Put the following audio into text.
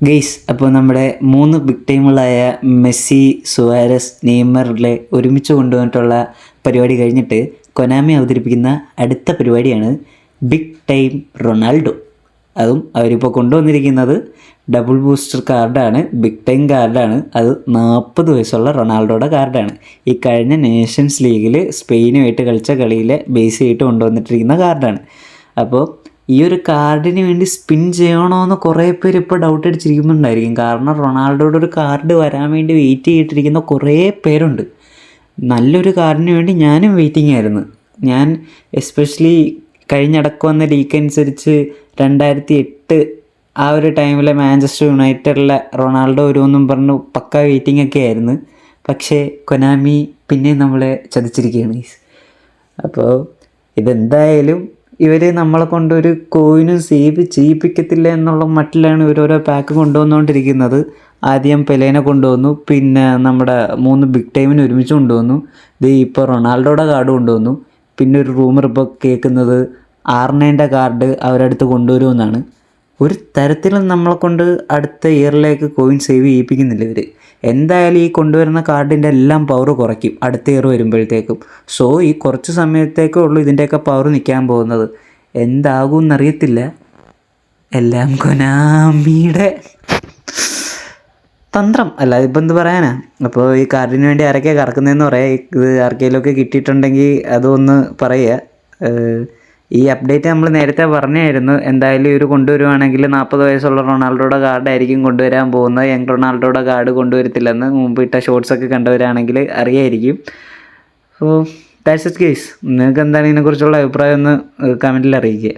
Guys അപ്പോൾ നമ്മുടെ മൂന്ന് ബിഗ് ടൈമുകളായ മെസ്സി സുവാരസ് നെയ്മറിലെ ഒരുമിച്ച് കൊണ്ടുവന്നിട്ടുള്ള പരിപാടി കഴിഞ്ഞിട്ട് കൊനാമി അവതരിപ്പിക്കുന്ന അടുത്ത പരിപാടിയാണ് ബിഗ് ടൈം റൊണാൾഡോ. അതും അവരിപ്പോൾ കൊണ്ടുവന്നിരിക്കുന്നത് ഡബിൾ ബൂസ്റ്റർ കാർഡാണ് ബിഗ് ടൈം കാർഡാണ് അത് നാൽപ്പത് വയസ്സുള്ള റൊണാൾഡോയുടെ കാർഡാണ് ഈ കഴിഞ്ഞ നേഷൻസ് ലീഗിൽ സ്പെയിനുമായിട്ട് കളിച്ച കളിയിലെ ബേസ് ചെയ്തിട്ട് കൊണ്ടുവന്നിട്ടിരിക്കുന്ന കാർഡാണ് അപ്പോൾ ഈ ഒരു കാർഡിന് വേണ്ടി സ്പിൻ ചെയ്യണോ എന്ന് കുറേ പേര് ഇപ്പോൾ ഡൗട്ട് അടിച്ചിരിക്കുന്നുണ്ടായിരിക്കും. കാരണം റൊണാൾഡോയുടെ ഒരു കാർഡ് വരാൻ വേണ്ടി വെയിറ്റ് ചെയ്തിട്ടിരിക്കുന്ന കുറേ പേരുണ്ട്. നല്ലൊരു കാർഡിന് വേണ്ടി ഞാനും വെയിറ്റിംഗ് ആയിരുന്നു. ഞാൻ എസ്പെഷ്യലി കഴിഞ്ഞിടക്ക് വന്ന ലീക്ക് അനുസരിച്ച് രണ്ടായിരത്തി എട്ട് ആ ഒരു ടൈമിലെ മാഞ്ചസ്റ്റർ യുണൈറ്റഡിലെ റൊണാൾഡോ വരുമെന്നും പറഞ്ഞു പക്ക വെയിറ്റിംഗ് ഒക്കെ ആയിരുന്നു. പക്ഷേ കൊനാമി പിന്നെ നമ്മളെ ചതിച്ചിരിക്കുകയാണ്. അപ്പോൾ ഇതെന്തായാലും ഇവർ നമ്മളെ കൊണ്ടൊരു കോയിനും സേവ് ചെയ്യിപ്പിക്കത്തില്ല എന്നുള്ള മട്ടിലാണ് ഇവരോരോ പാക്ക് കൊണ്ടുവന്നുകൊണ്ടിരിക്കുന്നത് ആദ്യം പെലേനെ കൊണ്ടുവന്നു പിന്നെ നമ്മുടെ മൂന്ന് ബിഗ് ടൈമിന് ഒരുമിച്ച് കൊണ്ടുവന്നു. ഇത് ഇപ്പോൾ റൊണാൾഡോയുടെ കാർഡ് കൊണ്ടുവന്നു. പിന്നെ ഒരു റൂമർ ഇപ്പോൾ കേൾക്കുന്നത് ആർണേന്റെ കാർഡ് അവരടുത്ത് കൊണ്ടുവരുമെന്നാണ്. ഒരു തരത്തിലും നമ്മളെ കൊണ്ട് അടുത്ത ഇയറിലേക്ക് കോയിൻ സേവ് ചെയ്യിപ്പിക്കുന്നില്ല ഇവർ എന്തായാലും ഈ കൊണ്ടുവരുന്ന കാർഡിന്റെ എല്ലാം പവർ കുറയ്ക്കും അടുത്ത ഇയർ വരുമ്പോഴത്തേക്കും. സോ ഈ കുറച്ച് സമയത്തേക്കേ ഉള്ളൂ ഇതിന്റെയൊക്കെ പവർ നിൽക്കാൻ പോകുന്നത്. എന്താകും എന്നറിയത്തില്ല എല്ലാം കൊനാമിയുടെ തന്ത്രം. അല്ല ഇപ്പം എന്ത് പറയാനാ? അപ്പോൾ ഈ കാർഡിന് വേണ്ടി ആരൊക്കെയാണ് കറക്കുന്നതെന്ന് പറയാം. ഇത് ആർക്കെങ്കിലുമൊക്കെ കിട്ടിയിട്ടുണ്ടെങ്കിൽ അതൊന്ന് പറയുക. ഈ അപ്ഡേറ്റ് നമ്മൾ നേരത്തെ പറഞ്ഞായിരുന്നു. എന്തായാലും ഇവർ കൊണ്ടുവരുവാണെങ്കിൽ നാൽപ്പത് വയസ്സുള്ള റൊണാൾഡോയുടെ കാർഡായിരിക്കും കൊണ്ടുവരാൻ പോകുന്നത്. യങ് റൊണാൾഡോയുടെ കാർഡ് കൊണ്ടുവരത്തില്ലെന്ന് മുമ്പ് ഇട്ട ഷോർട്സ് ഒക്കെ കണ്ടവരാണെങ്കിൽ അറിയായിരിക്കും. സോ ദാറ്റ്സ് ഇറ്റ് കേസ് നിങ്ങൾക്ക് എന്താണ് ഇതിനെക്കുറിച്ചുള്ള അഭിപ്രായം ഒന്ന് കമന്റിൽ അറിയിക്കുക.